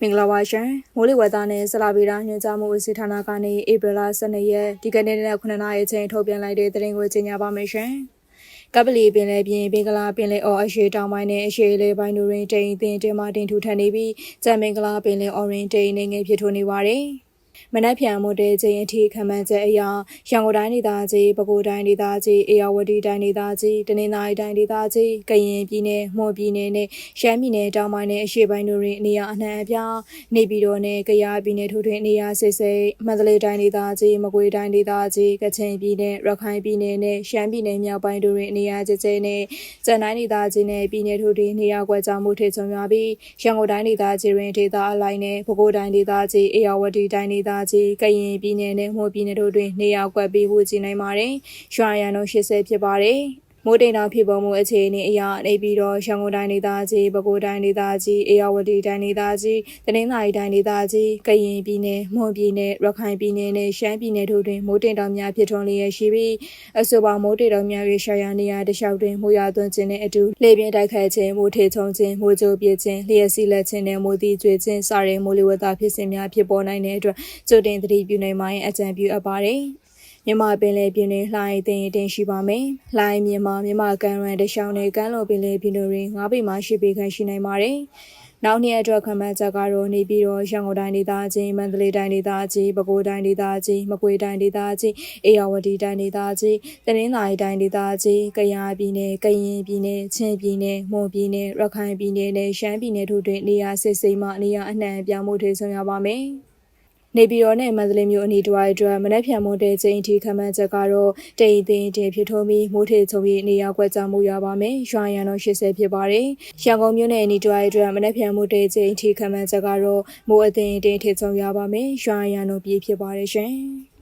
မင်္ဂလာပါရှင်မိုးလေဝသနဲ့ဆလာဗီရာညွှန်ကြားမှုအစီအဌာနကနေဧပြီလ12ရက်ဒီကနေ့နဲ့9နာရီအချိန်ထုတ်ပြန်လိုက်တဲ့သတင်းကိုကြေညာပါမယ်ရှင်ကပလီပင်လယ်ပြင်ဘင်္ဂလားပင်လယ်အော်အရှေ့တောင်ပိုင်းနဲ့အရှေ့လေပိုင်းတို့တွင်တိမ်အသင်းတင်မှတင်ထူထပ်နေပြီးကြံမင်္ဂလာပင်လယ်အော်ရင်တိမ်နေငယ်ဖြစ်ထွန်းနေပါတယ်။ မနက်ဖြန်မိုတဲချင်းအထိခံမှန်းချက်အရရန်ကုန်တိုင်းဒေသကြီးပဲခူးတိုင်းဒေသကြီးအေရဝတီတိုင်းဒေသကြီးတနင်္သာရီတိုင်းဒေသကြီးကရင်ပြည်နယ်မွန်ပြည်နယ်နဲ့ရှမ်းပြည်နယ်တောင်ပိုင်းနဲ့အရှေ့ပိုင်းတို့တွင်နေရာအနှံ့အပြားနေပြည်တော်နဲ့ကယားပြည်နယ်ထိုတွင်နေရာစစ်စိမန္တလေးတိုင်းဒေသကြီးမကွေးတိုင်းဒေသကြီးကချင်ပြည်နယ်ရခိုင်ပြည်နယ်နဲ့ရှမ်းပြည်နယ်မြောက်ပိုင်းတို့တွင်နေရာကျကျနဲ့ကျန်တိုင်းဒေသကြီးနဲ့ပြည်နယ်ထိုတွင်နေရာကွက်ကြားမှုထစ်ချုံများပြီးရန်ကုန်တိုင်းဒေသကြီးတွင်ဒေသအလိုက်နဲ့ပဲခူးတိုင်းဒေသကြီးအေရဝတီတိုင်းဒေသကြီးကရင်ပြည်နယ်နဲ့မှော်ပြည်နယ်တို့တွင်နေရာကွက်ပေးဖို့ကြီးနိုင်ပါတယ်။ရွှာရန်တို့80ဖြစ်ပါတယ်။ မိုးတိမ်တော်ဖြစ်ပေါ်မှုအခြေအနေအရနေပြီးတော့ရန်ကုန်တိုင်းဒေသကြီးပဲခူးတိုင်းဒေသကြီးအေရဝတီတိုင်းဒေသကြီးတနင်္သာရီတိုင်းဒေသကြီးကရင်ပြည်နယ်မွန်ပြည်နယ်ရခိုင်ပြည်နယ်နဲ့ရှမ်းပြည်နယ်တို့တွင်မိုးတိမ်တော်များဖြစ်ထွန်းလျက်ရှိပြီးအဆိုပါမိုးတိမ်တော်များ၍ရှာရနေရာတလျှောက်တွင်မိုးရွာသွန်းခြင်းနဲ့အတူလေပြင်းတိုက်ခတ်ခြင်းမိုးထေချုံခြင်းမိုးကြိုးပြခြင်းလျှက်စီးလက်ခြင်းနဲ့မိုးတိကျွေခြင်းစတဲ့မိုးလေဝသဖြစ်စဉ်များဖြစ်ပေါ်နိုင်တဲ့အတွက်ကြိုတင်သတိပြုနိုင်မှအကြံပြုအပ်ပါတယ် မြန်မာပင်လယ်ပြင်တွင်လှိုင်းတင်တင်ရှိပါမယ်။လှိုင်းမြန်မာမြန်မာကမ်းရန်တရှောင်းနဲ့ကမ်းလွန်ပင်လယ်ပြင်တို့တွင်9ပေမှ10ပေခန့်ရှိနိုင်ပါတယ်။နောက်နှစ်အတွက်ခံမှန်းချက်ကတော့နေပြီးတော့ရန်ကုန်တိုင်းဒေသကြီးမန္တလေးတိုင်းဒေသကြီးပဲခူးတိုင်းဒေသကြီးမကွေးတိုင်းဒေသကြီးအေရဝတီတိုင်းဒေသကြီးတနင်္သာရီတိုင်းဒေသကြီးကယားပြည်နယ်ကရင်ပြည်နယ်ချင်းပြည်နယ်မွန်ပြည်နယ်ရခိုင်ပြည်နယ်နဲ့ရှမ်းပြည်နယ်တို့တွင်နေရာစစ်စိမ်းမှနေရာအနှံ့ပြောင်းမှုထေဆောင်ရပါမယ်။ နေပြည်တော်နဲ့မန္တလေးမြို့အနီးတစ်ဝိုက်အတွက်မနက်ဖြန်မိုးတဲချိန်ထိခန့်မှန်းချက်ကတော့တိမ်သိမ်းတင်ဖြစ်ထုံးပြီးမိုးထေချုံပြီးနေရာကွက်ကြားမှုရပါမယ်။ရွာရန်တော့80ဖြစ်ပါတယ်။ရန်ကုန်မြို့နယ်အနီးတစ်ဝိုက်အတွက်မနက်ဖြန်မိုးတဲချိန်ထိခန့်မှန်းချက်ကတော့မိုးအသိမ်းတင်ထချုံရပါမယ်။ရွာရန်တော့ပြည့်ဖြစ်ပါတယ်ရှင်။